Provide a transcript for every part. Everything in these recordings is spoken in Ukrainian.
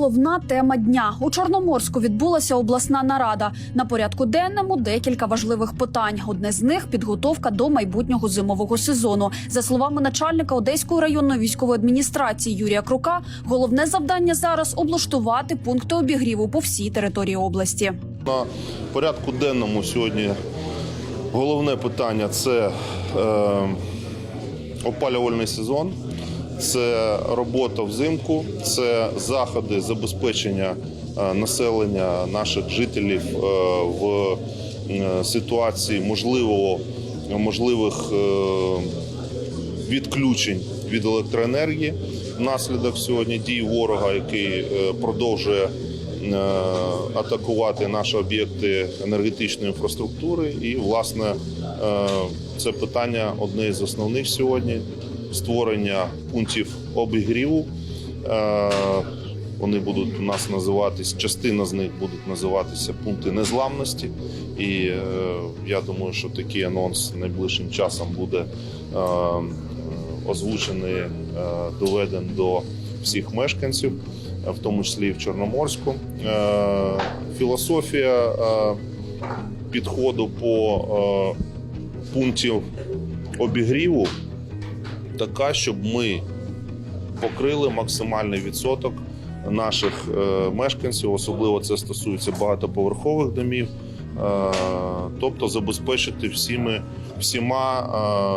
головна тема дня. У Чорноморську відбулася обласна нарада. На порядку денному декілька важливих питань. Одне з них підготовка до майбутнього зимового сезону. За словами начальника Одеської районної військової адміністрації Юрія Крука, головне завдання зараз облаштувати пункти обігріву по всій території області. На порядку денному сьогодні головне питання це е, опалювальний сезон, це робота взимку, це заходи забезпечення е, населення наших жителів е, в е, ситуації можливого можливих відключень від електроенергії внаслідок сьогодні дій ворога, який продовжує атакувати наші об'єкти енергетичної інфраструктури. І, власне, це питання одне з основних сьогодні створення пунктів обігріву. Е, Вони будуть у нас називатись, частина з них будуть називатися пункти незламності. І е, я думаю, що такий анонс найближчим часом буде е, озвучений, е, доведений до всіх мешканців, в тому числі і в Чорноморську. Філософія підходу по пунктів обігріву така, щоб ми покрили максимальний відсоток наших е, мешканців, особливо це стосується багатоповерхових домів, е, тобто забезпечити всіми, всіма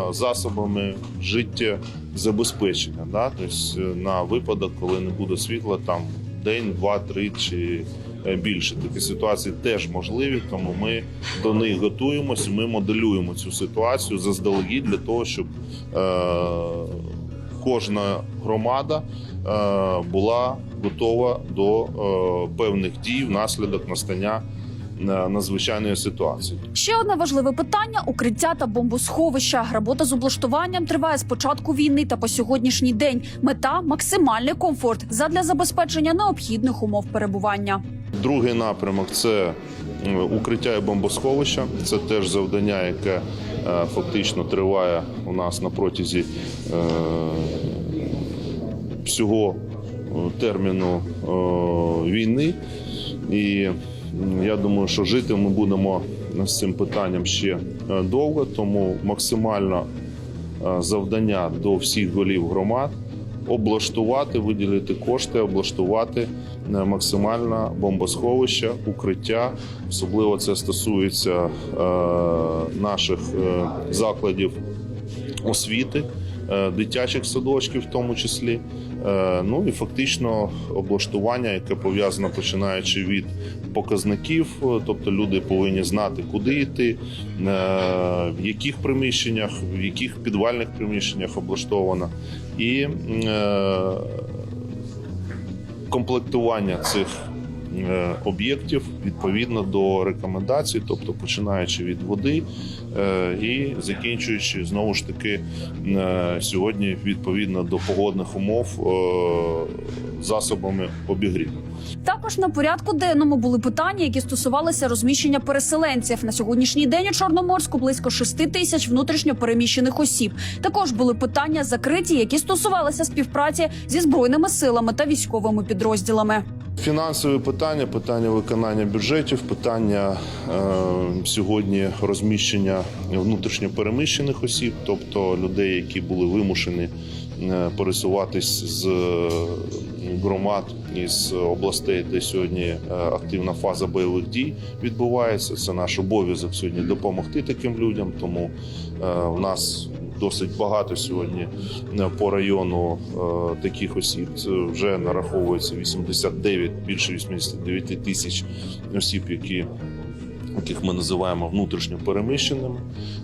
е, засобами життєзабезпечення. Да? Тобто на випадок, коли не буде світла, там день, два, три чи більше. Такі ситуації теж можливі, тому ми до них готуємося. Ми моделюємо цю ситуацію заздалегідь для того, щоб е, кожна громада е, була готова до е, певних дій внаслідок настання е, надзвичайної ситуації. Ще одне важливе питання: укриття та бомбосховища. Робота з облаштуванням триває з початку війни та по сьогоднішній день. Мета максимальний комфорт задля забезпечення необхідних умов перебування. Другий напрямок це укриття і бомбосховища. Це теж завдання, яке е, фактично триває у нас на протязі е, всього е, терміну війни. І я думаю, що жити ми будемо з цим питанням ще довго, тому максимально е, завдання до всіх голів громад облаштувати, виділити кошти, облаштувати е, максимально бомбосховища, укриття. Особливо це стосується е, наших е, закладів освіти, дитячих садочків, в тому числі. Е, Ну і фактично облаштування, яке пов'язано починаючи від показників, е, тобто люди повинні знати, куди йти, е, в яких приміщеннях, в яких підвальних приміщеннях облаштовано, і комплектування цих об'єктів відповідно до рекомендацій, тобто починаючи від води е, і закінчуючи знову ж таки е, сьогодні відповідно до погодних умов е, засобами обігріву. Також на порядку денному були питання, які стосувалися розміщення переселенців. На сьогоднішній день у Чорноморську близько 6 тисяч внутрішньо переміщених осіб. Також були питання закриті, які стосувалися співпраці зі збройними силами та військовими підрозділами. Фінансові питання, питання виконання бюджетів, питання е, сьогодні розміщення внутрішньо переміщених осіб, тобто людей, які були вимушені е, пересуватись з е, громад із областей, де сьогодні е, активна фаза бойових дій відбувається. Це наш обов'язок сьогодні допомогти таким людям. Тому в нас досить багато сьогодні е, по району е, таких осіб. Це вже нараховується 89, більше 89 тисяч осіб, які яких ми називаємо внутрішньо переміщеними.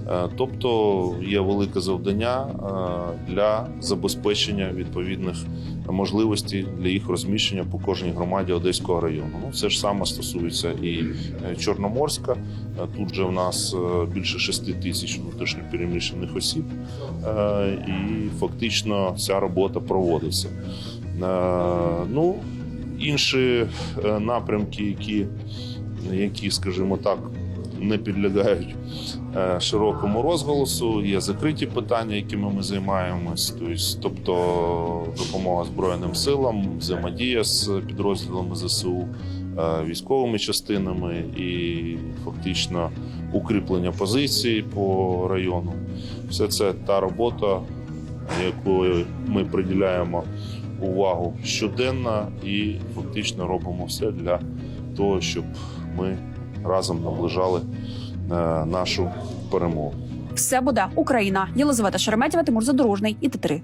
Е, Тобто є велике завдання е, для забезпечення відповідних можливостей для їх розміщення по кожній громаді Одеського району. Ну, це ж саме стосується і е, Чорноморська. Тут же в нас більше 6 тисяч внутрішньо переміщених осіб, і фактично ця робота проводиться. Ну, інші напрямки, які, які, скажімо так, не підлягають е, широкому розголосу. Є закриті питання, якими ми займаємось. Тобто, тобто допомога Збройним силам, взаємодія з підрозділами ЗСУ, е, військовими частинами і фактично укріплення позицій по району. Все це та робота, якою ми приділяємо увагу щоденно і фактично робимо все для того, щоб ми разом наближали е, нашу перемогу. Все буде Україна. Єлизавета Шереметєва, Тимур Задорожний і Т3.